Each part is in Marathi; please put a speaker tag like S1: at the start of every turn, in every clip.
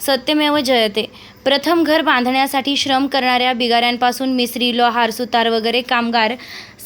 S1: सत्यमेव जयते. प्रथम घर बांधण्यासाठी श्रम करणाऱ्या बिगाऱ्यांपासून मिस्त्री लोहार सुतार वगैरे कामगार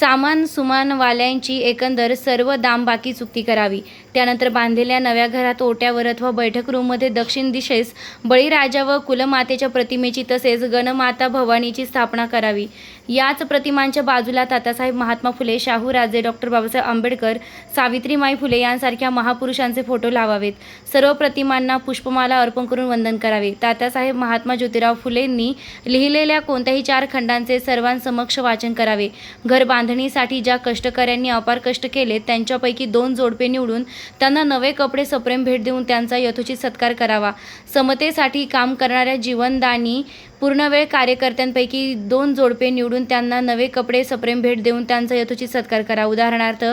S1: सामान सुमानवाल्यांची एकंदर सर्व दामबाकी चुकती करावी. त्यानंतर बांधलेल्या नव्या घरात ओट्यावर अथवा बैठक रूममध्ये दक्षिण दिशेस बळीराजा व कुलमातेच्या प्रतिमेची तसेच गणमाता भवानीची स्थापना करावी. याच प्रतिमांच्या बाजूला तात्यासाहेब महात्मा फुले शाहू राजे डॉक्टर बाबासाहेब आंबेडकर सावित्रीमाई फुले यांसारख्या महापुरुषांचे फोटो लावावेत. सर्व प्रतिमांना पुष्पमाला अर्पण करून वंदन करावे. तात्यासाहेब महात्मा ज्योतिराव फुलेंनी लिहिलेल्या कोणत्याही चार खंडांचे सर्वांसमक्ष वाचन करावे. घर बांधणीसाठी ज्या कष्टकऱ्यांनी अपार कष्ट केले त्यांच्यापैकी दोन जोडपे निवडून त्यांना नवे कपडे सप्रेम भेट देऊन त्यांचा यथोचित सत्कार करावा. समतेसाठी काम करणाऱ्या जीवनदानी पूर्णवेळ कार्यकर्त्यांपैकी दोन जोडपे निवडून त्यांना नवे कपडे सप्रेम भेट देऊन त्यांचा यथोचित सत्कार करा. उदाहरणार्थ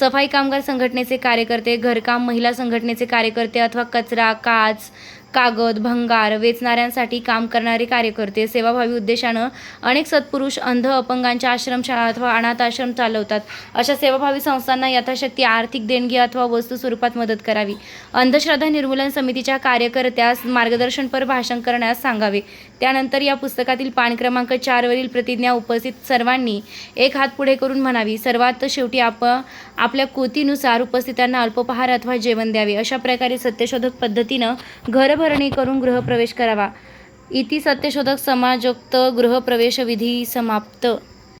S1: सफाई कामगार संघटनेचे कार्यकर्ते घरकाम महिला संघटनेचे कार्यकर्ते अथवा कचरा काच कागद भंगार वेचणाऱ्यांसाठी काम करणारे कार्यकर्ते. सेवाभावी उद्देशानं अनेक सत्पुरुष अंध अपंगांच्या आश्रमशाळा अथवा अनाथ आश्रम चालवतात. अशा सेवाभावी संस्थांना यथाशक्ती आर्थिक देणगी अथवा वस्तू स्वरूपात मदत करावी. अंधश्रद्धा निर्मूलन समितीच्या कार्यकर्त्यास मार्गदर्शनपर भाषण करण्यास सांगावे. त्यानंतर या पुस्तकातील पान क्रमांक चारवरील प्रतिज्ञा उपस्थित सर्वांनी एक हात पुढे करून म्हणावी सर्वात शेवटी आप आपल्या कृतीनुसार उपस्थितांना अल्पोपहार अथवा जेवण द्यावे. अशा प्रकारे सत्यशोधक पद्धतीनं घरभरणी करून गृहप्रवेश करावा. इति सत्यशोधक समाजोक्त गृहप्रवेश विधी समाप्त.